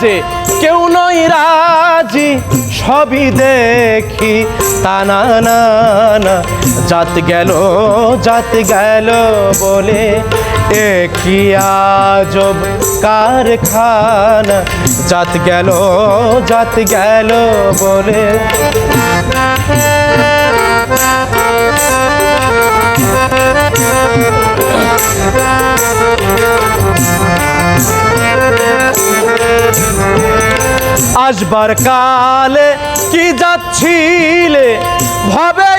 কাজে কেউ নয় রাজি, সবই দেখি। তা না না, জাত গেল জাত গেল বলে। এ কি আজব কারখানা, জাত গেল জাত গেল বলে। আসবার কালে কি যাচ্ছিলে? ভবে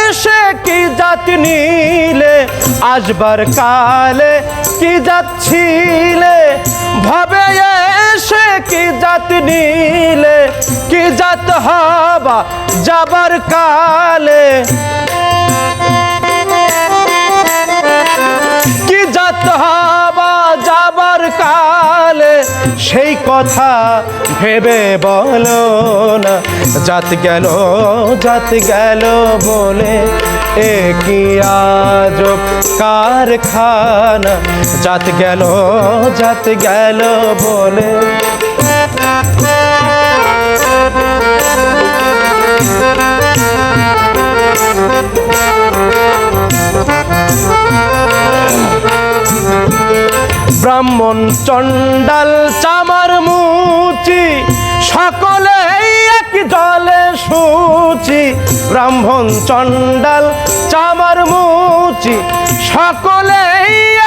এসে কি জাত নিলে? আসবার কালে কি যাচ্ছিলে? ভবে এসে কি জাত নিলে? কি জাত হবা যাবার কালে? কি জাত হবা সেই কথা ভেবে বলো না। জাত গেল জাত গেল বলে, এ কি আজ কারখানা? জাত গেল জাত গেল বলে। ব্রাহ্মণ চণ্ডাল চামার মুচি সকলে এক জলে সুচি। ব্রাহ্মণ চণ্ডাল চামার মুচি সকলে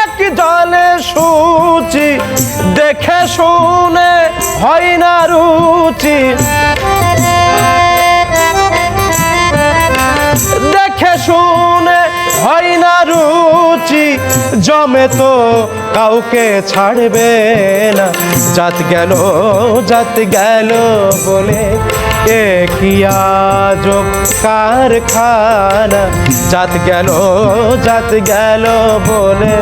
এক জলে সুচি। দেখে শুনে হয় না রুচি। দেখে শুনে হয় না রুচি। জমে তো কাউকে ছাড়বে না। জাত গেল জাত গেল বলে কে কি আজব কারখানা জাত গেল জাত গেল বলে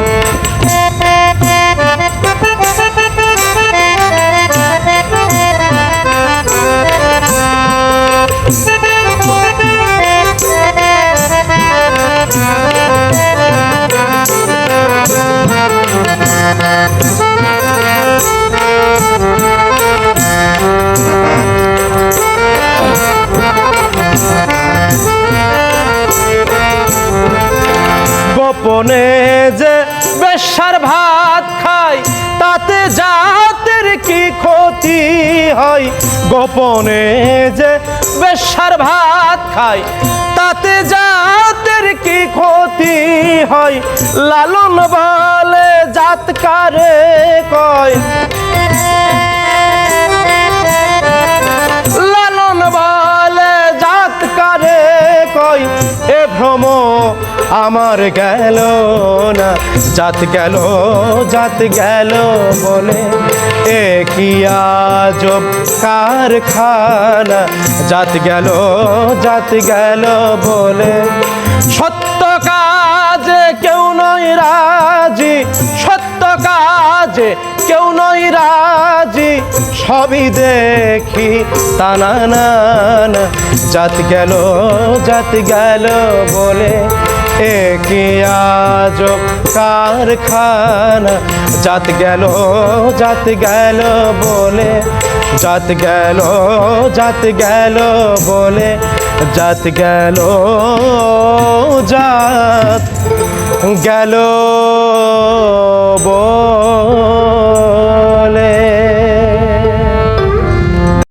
গোপনে যে বেশার ভাত খাই, তাতে জাতের কি ক্ষতি হয়? গোপনে যে বেশার ভাত খাই, তাতে জাতের কি ক্ষতি হয়? লালন বলে জাত কারে কয়? লালন বলে জাত কারে কয়? এ ভ্রম আমার গেল না, জাত গেল জাত গেল বলে। এ কি আজব কারখানা, জাত গেল জাত গেল বলে। সত্য কাজে কেউ নয় রাজি, সত্য কাজে কেউ নয় রাজি, সবই দেখি তা না না না। জাত গেল জাত গেল বলে। এ কি আজব কারখানা জাত গেল জাত গেল বলে জাত গেল জাত গেল বলে জাত গেল জাত গেল বলে